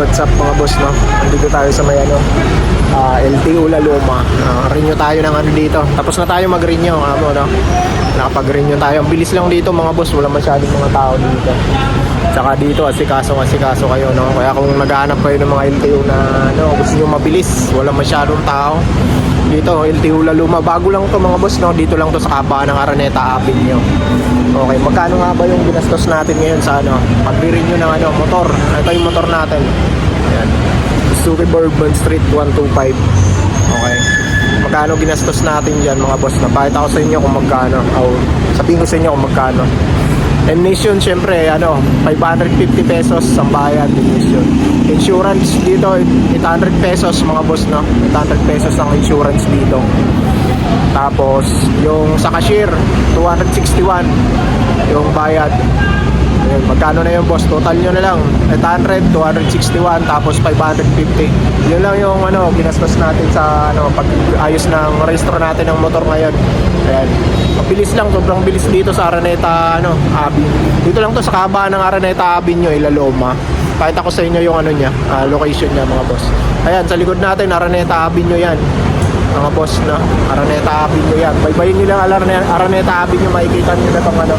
What's up mga boss no? Nandito tayo sa may ano ah, LTO La Loma. Uh, renew tayo ng ano dito. Tapos na tayo mag-renew, amo no. Nakapag-renew tayo. Ang bilis lang dito mga boss, wala masyadong mga tao dito. Tsaka dito asikaso asikaso kayo no. Kaya kung naghahanap kayo ng mga LTO na ano, gusto niyo mabilis, wala masyadong tao. Dito, LTO La Luma. Bago lang to mga boss no. Dito lang to sa kabaan ng Araneta Avenue. Okay, magkano nga ba yung ginastos natin ngayon sa ano, pag-renew ng ano, motor? Ito yung motor natin. Ayan. Suzuki Bourbon Street 125. Okay. Magkano ginastos natin dyan mga boss? Napakita ko sa inyo kung magkano. O, sabihin ko sa inyo kung magkano. Nation, syempre, ano, 550 pesos ang bayad Nation. Insurance dito, 800 pesos mga boss, no? 800 pesos ang insurance dito. Tapos, yung sa cashier, 261 yung bayad. Ayun, magkano na yung boss? Total nyo na lang. 800, 261, tapos 550. Yun lang yung ano, ginastos natin sa ano, pag-ayos ng restro natin ng motor ngayon. Ayan. Mabilis lang, sobrang bilis dito sa Araneta, ano, Abi. Dito lang to sa kabaan ng Araneta Avenue, Ilaloma. Pakita ko sa inyo yung ano niya, ah, location niya mga boss. Ayan, sa likod natin, Araneta Avenue yan mga boss na Araneta Avenue yan baybayin nyo lang Araneta Avenue makikita nyo na itong ano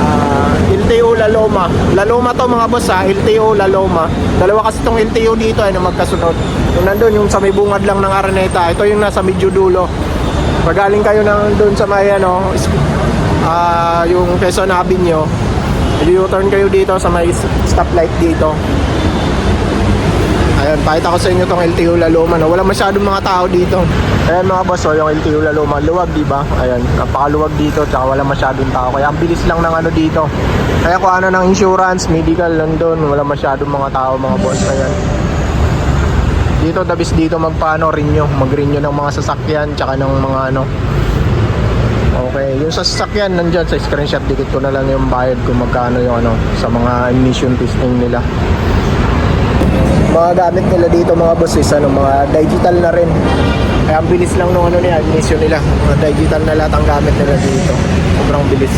ah, LTO La Loma. La Loma to mga boss ha? LTO La Loma. Dalawa kasi itong LTO dito ay na magkasunod. Yung nandun yung sa may bungad lang ng Araneta. Ito yung nasa medyo dulo. Pagaling kayo ng doon sa may ano ah, yung Quezon Avenue. U-turn kayo dito sa may stoplight dito Ayan, pakita ko sa inyo tong LTO La Loma na wala masyadong mga tao dito. Ayan mga boss, oh, yung LTO La Loma, luwag di ba? Ayan, napakaluwag dito, tsaka wala masyadong tao. Kaya ang bilis lang ng ano dito. Kaya kung ano ng insurance, medical, nandun, wala masyadong mga tao mga boss. Ayan. Dito, dabis dito magpaano, renew, mag-renew ng mga sasakyan, tsaka ng mga ano. Okay, yung sa sasakyan nandyan sa screenshot, dikit ko na lang yung bayad kung magkano yung ano, sa mga emission testing nila mga gamit nila dito mga boss ano, mga digital na rin. Kaya ang bilis lang nung ano nila, admission nila. Mga digital na lahat ang gamit nila dito. Sobrang bilis.